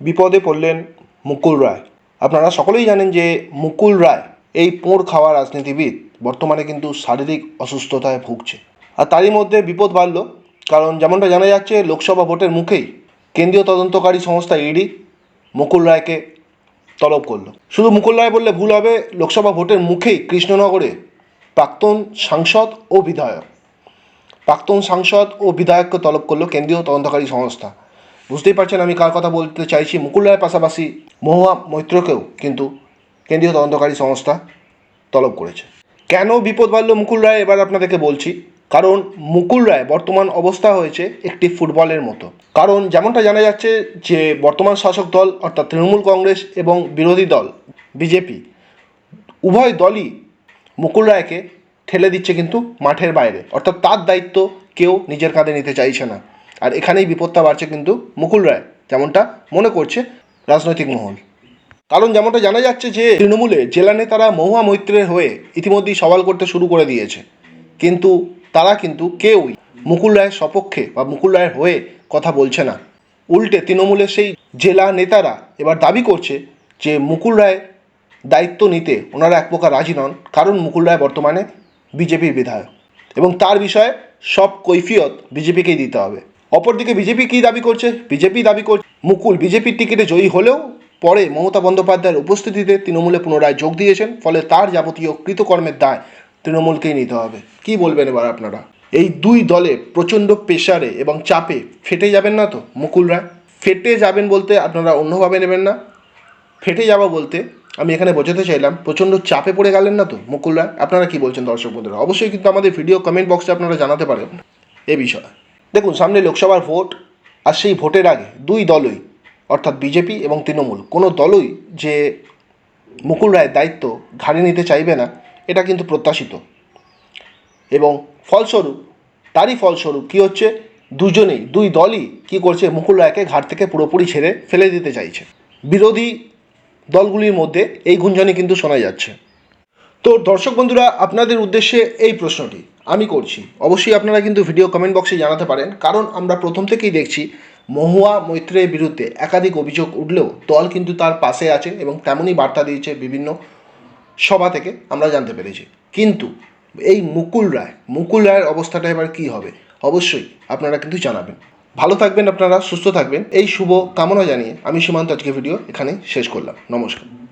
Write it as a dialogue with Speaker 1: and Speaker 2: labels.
Speaker 1: বিপদে পড়লেন মুকুল রায়। আপনারা সকলেই জানেন যে মুকুল রায় এই পোঁড় খাওয়া রাজনীতিবিদ, বর্তমানে কিন্তু শারীরিক অসুস্থতায় ভুগছে। আর তারই মধ্যে বিপদ বাড়ল, কারণ যেমনটা জানা যাচ্ছে, লোকসভা ভোটের মুখেই কেন্দ্রীয় তদন্তকারী সংস্থা ইডি মুকুল রায়কে তলব করল। শুধু মুকুল রায় বললে ভুল হবে, লোকসভা ভোটের মুখেই কৃষ্ণনগরে প্রাক্তন সাংসদ ও বিধায়ক, প্রাক্তন সাংসদ ও বিধায়ককে তলব করল কেন্দ্রীয় তদন্তকারী সংস্থা। বুঝতেই পারছেন, আমি কার কথা বলতে চাইছি? মুকুল রায়ের পাশাপাশি মহুয়া মৈত্রকেও কিন্তু কেন্দ্রীয় তদন্তকারী সংস্থা তলব করেছে। কেন বিপদ বাড়ল মুকুল রায়? এবার আপনাদেরকে বলছি, কারণ মুকুল রায় বর্তমান অবস্থা হয়েছে একটি ফুটবলের মতো। কারণ যেমনটা জানা যাচ্ছে যে, বর্তমান শাসক দল, অর্থাৎ তৃণমূল কংগ্রেস এবং বিরোধী দল, বিজেপি, উভয় দলই মুকুল রায়কে ঠেলে দিচ্ছে কিন্তু মাঠের বাইরে। অর্থাৎ তার দায়িত্ব কেউ নিজের কাঁধে নিতে চাইছে না। আর এখানেই বিপদটা বাড়ছে কিন্তু মুকুল রায়, যেমনটা মনে করছে রাজনৈতিক মহল। কারণ যেমনটা জানা যাচ্ছে যে, তৃণমূলে জেলা নেতারা মহুয়া মৈত্রের হয়ে ইতিমধ্যেই সওয়াল করতে শুরু করে দিয়েছে। কিন্তু তারা কিন্তু কেউই মুকুল রায়ের সপক্ষে বা মুকুল রায়ের হয়ে কথা বলছে না। উল্টে তৃণমূলের সেই জেলা নেতারা এবার দাবি করছে যে, মুকুল রায় দায়িত্ব নিতে ওনারা এক প্রকার রাজি নন, কারণ মুকুল রায় বর্তমানে বিজেপির বিধায়ক। এবং তার বিষয়ে সব কৈফিয়ত বিজেপিকেই দিতে হবে। অপরদিকে বিজেপি কী দাবি করছে? বিজেপি দাবি করছে মুকুল, বিজেপির টিকিটে জয়ী হলেও পরে মমতা বন্দ্যোপাধ্যায়ের উপস্থিতিতে তৃণমূলে পুনরায় যোগ দিয়েছেন, ফলে তার যাবতীয় কৃতকর্মের দায় তৃণমূলকেই নিতে হবে। কি বলবেন এবার আপনারা? এই দুই দলে প্রচণ্ড প্রেশারে এবং চাপে ফেটে যাবেন না তো মুকুল রায় ফেটে যাবেন বলতে আপনারা অন্যভাবে নেবেন না। ফেটে যাওয়া বলতে আমি এখানে বোঝাতে চাইলাম, প্রচণ্ড চাপে পড়ে গেলেন না তো মুকুল রায় আপনারা কি বলছেন দর্শক বন্ধুরা? অবশ্যই কিন্তু আমাদের ভিডিও কমেন্ট বক্সে আপনারা জানাতে পারেন। এ বিষয়ে। দেখুন, সামনে লোকসভার ভোট আর সেই ভোটের আগে দুই দলই, অর্থাৎ বিজেপি এবং তৃণমূল, কোনো দলই যে মুকুল রায়ের দায়িত্ব ঘাড়ে নিতে চাইবে না, এটা কিন্তু প্রত্যাশিত। এবং ফলস্বরূপ, তারই ফলস্বরূপ কী হচ্ছে? দুজনেই, দুই দলই কী করছে? মুকুল রায়কে ঘাট থেকে পুরোপুরি ছেড়ে ফেলে দিতে চাইছে। বিরোধী দলগুলির মধ্যে এই গুঞ্জনই কিন্তু শোনা যাচ্ছে। তো দর্শক বন্ধুরা, আপনাদের উদ্দেশ্যে এই প্রশ্নটি আমি করছি। অবশ্যই আপনারা কিন্তু ভিডিও কমেন্ট বক্সে জানাতে পারেন, কারণ আমরা প্রথম থেকেই দেখছি মহুয়া মৈত্রের বিরুদ্ধে একাধিক অভিযোগ উঠলেও দল কিন্তু তার পাশে আছে এবং তেমনই বার্তা দিয়েছে বিভিন্ন সভা থেকে, আমরা জানতে পেরেছি। কিন্তু এই মুকুল রায়, মুকুল রায়ের অবস্থাটা এবার কী হবে? অবশ্যই আপনারা কিন্তু জানাবেন। ভালো থাকবেন আপনারা, সুস্থ থাকবেন। এই শুভ কামনা জানিয়ে আমি সীমান্ত আজকে ভিডিও এখানে শেষ করলাম। নমস্কার।